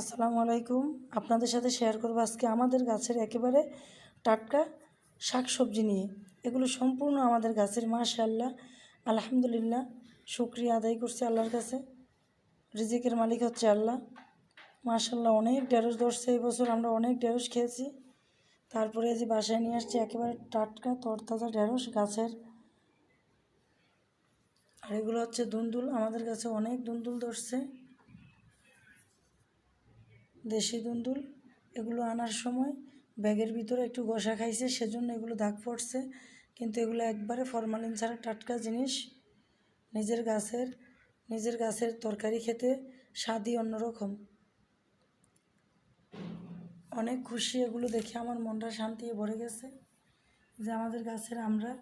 আসসালামু আলাইকুম। আপনাদের সাথে শেয়ার করব আজকে আমাদের গাছের একেবারে টাটকা শাক সবজি নিয়ে। এগুলো সম্পূর্ণ আমাদের গাছের মাশাল্লাহ আলহামদুলিল্লাহ, শুক্রিয়া আদায় করছি আল্লাহর কাছে। রিজিকের মালিক হচ্ছে আল্লাহ। মাশাল্লাহ অনেক ঢেঁড়স ধরছে এই বছর, আমরা অনেক ঢেঁড়স খেয়েছি। তারপরে যে বাসায় নিয়ে আসছি একেবারে টাটকা, তরতাজা ঢেঁড়স গাছের। আর এগুলো হচ্ছে দুন্দুল, আমাদের কাছে অনেক দুন্দুল ধরছে। দেশি দুন্দুল, এগুলো আনার সময় ব্যাগের ভিতরে একটু গোসা খাইছে, সেজন্য এগুলো দাগ পড়ছে। কিন্তু এগুলো একবারে ফরমালিন ছাড়া টাটকা জিনিস। নিজের গাছের নিজের গাছের তরকারি খেতে স্বাদই অন্যরকম। অনেক খুশি এগুলো দেখে আমার মনটা শান্তি ভরে গেছে যে আমাদের গাছের আমরা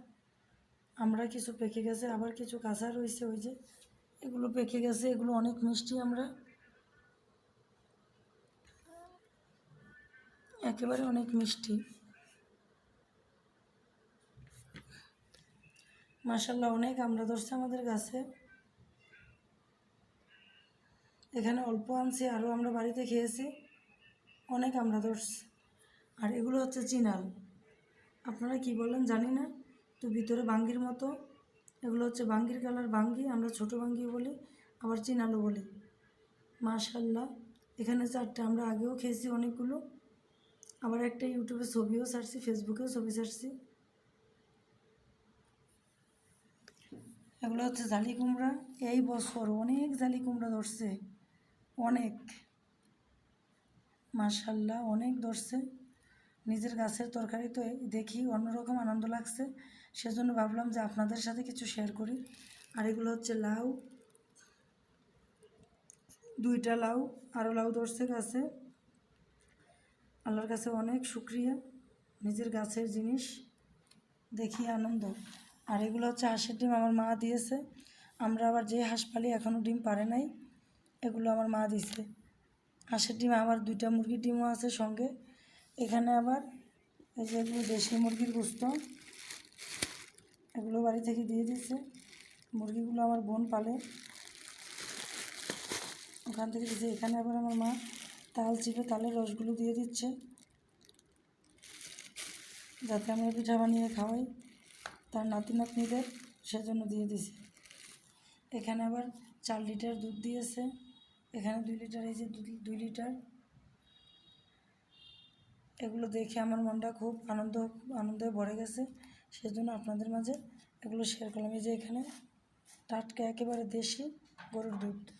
আমরা কিছু পেকে গেছে, আবার কিছু কাঁচা রয়েছে ওই যে, এগুলো পেকে গেছে, এগুলো অনেক মিষ্টি আমরা। একেবারে অনেক মিষ্টি। মাসাল্লাহ অনেক আমরা ধরছে আমাদের গাছে এখানে অল্প আনছি, আরও আমরা বাড়িতে খেয়েছি। অনেক আমরা ধরছি। আর এগুলো হচ্ছে চিনাল। আপনারা কি বলেন জানি না। তো ভিতরে বাঙ্গির মতো। এগুলো হচ্ছে বাঙ্গির কালার বাঙ্গি, আমরা ছোট বাঙ্গি বলি, আবার চিনালও বলি। মাশাল্লাহ এখানে চারটে, আমরা আগেও খেয়েছি অনেকগুলো। আবার একটা ইউটিউবে ছবিও ছাড়ছি, ফেসবুকেও ছবি ছাড়ছি। এগুলো হচ্ছে জালি কুমড়া। এই বছর অনেক জালি কুমড়া ধরছে, অনেক। মাশাল্লাহ, অনেক ধরছে। নিজের গাছের তরকারি তো দেখি অন্যরকম আনন্দ লাগছে। সেজন্য ভাবলাম যে আপনাদের সাথে কিছু শেয়ার করি। আর এগুলো হচ্ছে লাউ। দুইটা লাউ আরও লাউ ধরছে গাছে। আল্লাহর কাছে অনেক শুক্রিয়া। নিজের গাছের জিনিস দেখি আনন্দ। আর এগুলো হচ্ছে হাঁসের ডিম আমার মা দিয়েছে। আমরা আবার যে হাঁস পালি এখনও ডিম পারে নাই, এগুলো আমার মা দিছে। হাঁসের ডিম আবার দুইটা মুরগির ডিমও আছে সঙ্গে। এখানে আবার এই যে এগুলো দেশি মুরগির গুস্ত, এগুলো বাড়ি থেকে দিয়ে দিয়েছে। মুরগিগুলো আমার বোন পালে। ওখান থেকে দিয়েছে। এখানে আবার আমার মা তাল চিপে তালের রসগুলো দিয়ে দিচ্ছে। যাতে আমরা পিঠা বানিয়ে খাওয়াই। তার নাতি নাতনিদের সেজন্য দিয়ে দিছি। এখানে আবার চার লিটার দুধ দিয়েছে। এখানে দুই লিটার, এই যে দুই- লিটার। এগুলো দেখে আমার মনটা খুব আনন্দ, আনন্দে ভরে গেছে। সেজন্য আপনাদের মাঝে এগুলো শেয়ার করলাম। এই যে এখানে টাটকা, একেবারে দেশি গরুর দুধ।